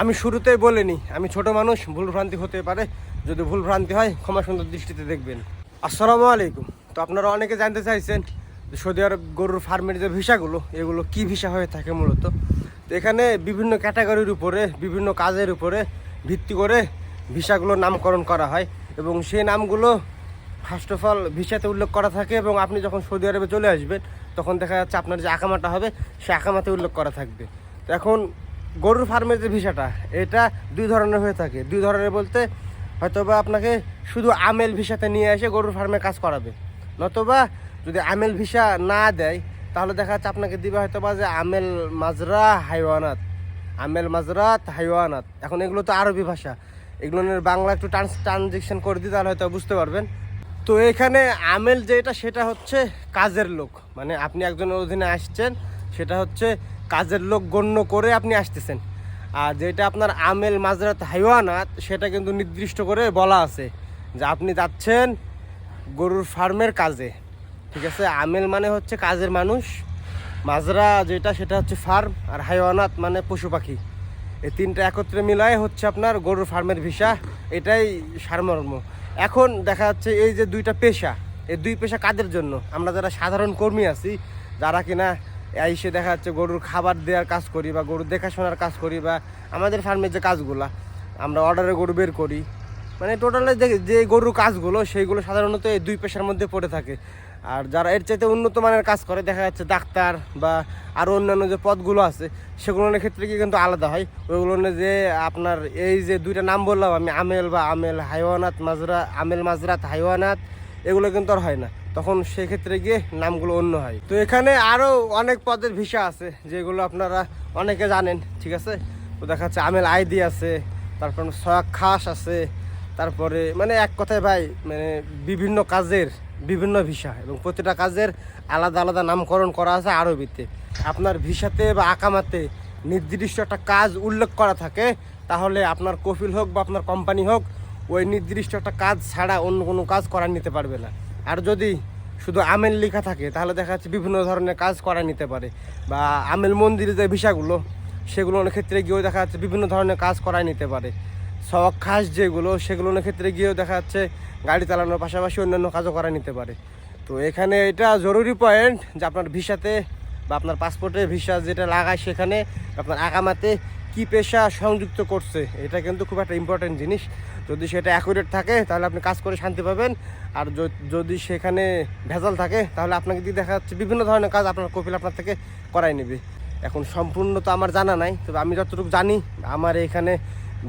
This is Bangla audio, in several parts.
আমি শুরুতেই বলিনি, আমি ছোট মানুষ, ভুল ভ্রান্তি হতে পারে। যদি ভুল ভ্রান্তি হয়, ক্ষমা সুন্দর দৃষ্টিতে দেখবেন। আসসালামু আলাইকুম। তো আপনারা অনেকে জানতে চাইছেন সৌদি আরব গরুর ফার্মের যে ভিসাগুলো, এগুলো কি ভিসা হয়ে থাকে মূলত? তো এখানে বিভিন্ন ক্যাটাগরির উপরে, বিভিন্ন কাজের উপরে ভিত্তি করে ভিসাগুলোর নামকরণ করা হয় এবং সেই নামগুলো ফার্স্ট অফ অল ভিসাতে উল্লেখ করা থাকে এবং আপনি যখন সৌদি আরবে চলে আসবেন, তখন দেখা যাচ্ছে আপনার যে আকামাটা হবে, সে আকামাতে উল্লেখ করা থাকবে। তো এখন গরুর ফার্মের যে ভিসাটা, এটা দুই ধরনের হয়ে থাকে। দুই ধরনের বলতে হয়তোবা আপনাকে শুধু আমেল ভিসাতে নিয়ে এসে গরুর ফার্মে কাজ করাবে। নতবা যদি আমেল ভিসা না দেয়, তাহলে দেখা যাচ্ছে আপনাকে দিবে হয়তোবা যে আমেল মাজরা হাইওয়ানাত। আমেল মাজরাত হাইওয়ানাত। এখন এগুলো তো আরবি ভাষা। এগুলো বাংলা একটু ট্রান্স ট্রানজেকশন করে দিই, তাহলে হয়তো বুঝতে পারবেন। তো এখানে আমেল যেটা, সেটা হচ্ছে কাজের লোক। মানে আপনি একজনের অধীনে আসছেন, সেটা হচ্ছে কাজের লোক গণ্য করে আপনি আসতেছেন। আর যেটা আপনার আমেল মাজরাত হাইওয়ানাত, সেটা কিন্তু নির্দিষ্ট করে বলা আছে যে আপনি যাচ্ছেন গরুর ফার্মের কাজে। ঠিক আছে? আমেল মানে হচ্ছে কাজের মানুষ। মাজরা যেটা, সেটা হচ্ছে ফার্ম। আর হাইওয়ানাত মানে পশু পাখি। এই তিনটা একত্রে মিলায় হচ্ছে আপনার গরুর ফার্মের ভিসা। এটাই সারমর্ম। এখন দেখা যাচ্ছে এই যে দুইটা পেশা, এই দুই পেশা কাদের জন্য? আমরা যারা সাধারণ কর্মী আছি, যারা কিনা এসে দেখা যাচ্ছে গরুর খাবার দেওয়ার কাজ করি বা গরুর দেখাশোনার কাজ করি বা আমাদের ফার্মের যে কাজগুলা, আমরা অর্ডারে গরু বের করি। মানে টোটালে যে গরুর কাজগুলো, সেইগুলো সাধারণত এই দুই পেশার মধ্যে পড়ে থাকে। আর যারা এর চাইতে উন্নত মানের কাজ করে, দেখা যাচ্ছে ডাক্তার বা আরও অন্যান্য যে পদগুলো আছে সেগুলোর ক্ষেত্রে কি কিন্তু আলাদা হয়। ওইগুলো যে আপনার এই যে দুইটা নাম বললাম আমি, আমেল বা আমেল হাইওয়ানাত মাজরা, আমেল মাজরাত হাইওয়ানাত, এগুলো কিন্তু আর হয় না। তখন সেক্ষেত্রে গিয়ে নামগুলো অন্য হয়। তো এখানে আরও অনেক পদের ভিসা আছে, যেগুলো আপনারা অনেকে জানেন, ঠিক আছে? তো দেখা যাচ্ছে আমেল আইডি আছে, তারপর সয়াক খাস আছে, তারপরে মানে এক কথায় ভাই মানে বিভিন্ন কাজের বিভিন্ন ভিসা এবং প্রতিটা কাজের আলাদা আলাদা নামকরণ করা আছে আরবিতে। আপনার ভিসাতে বা আকামাতে নির্দিষ্ট একটা কাজ উল্লেখ করা থাকে, তাহলে আপনার কফিল হোক বা আপনার কোম্পানি হোক, ওই নির্দিষ্ট একটা কাজ ছাড়া অন্য কোনো কাজ করা নিতে পারবে না। আর যদি শুধু আমেল লেখা থাকে, তাহলে দেখা যাচ্ছে বিভিন্ন ধরনের কাজ করা নিতে পারে। বা আমেল মন্দিরে যে ভিসাগুলো সেগুলোর ক্ষেত্রে গিয়েও দেখা যাচ্ছে বিভিন্ন ধরনের কাজ করাই নিতে পারে। শখ খাস যেগুলো সেগুলোর ক্ষেত্রে গিয়েও দেখা যাচ্ছে গাড়ি চালানোর পাশাপাশি অন্যান্য কাজও করা নিতে পারে। তো এখানে এটা জরুরি পয়েন্ট যে আপনার ভিসাতে বা আপনার পাসপোর্টে ভিসা যেটা লাগায় সেখানে আপনার আগামাতে কি পেশা সংযুক্ত করছে, এটা কিন্তু খুব একটা ইম্পর্টেন্ট জিনিস। যদি সেটা অ্যাকুরেট থাকে, তাহলে আপনি কাজ করে শান্তি পাবেন। আর যদি সেখানে ভেজাল থাকে, তাহলে আপনাকে দিয়ে দেখা যাচ্ছে বিভিন্ন ধরনের কাজ আপনার কপিল আপনার থেকে করাই নেবে। এখন সম্পূর্ণ তো আমার জানা নাই, তবে আমি যতটুকু জানি, আমার এখানে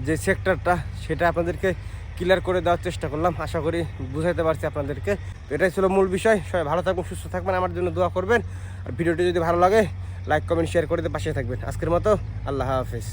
যে সেক্টরটা সেটা আপনাদেরকে ক্লিয়ার করে দেওয়ার চেষ্টা করলাম। আশা করি বুঝাইতে পারছি আপনাদেরকে। এটাই ছিল মূল বিষয়। সবাই ভালো থাকবেন, সুস্থ থাকবেন, আমার জন্য দোয়া করবেন। আর ভিডিওটি যদি ভালো লাগে লাইক কমেন্ট শেয়ার করে দিয়ে পাশে থাকবেন। আজকের মতো আল্লাহ হাফেজ।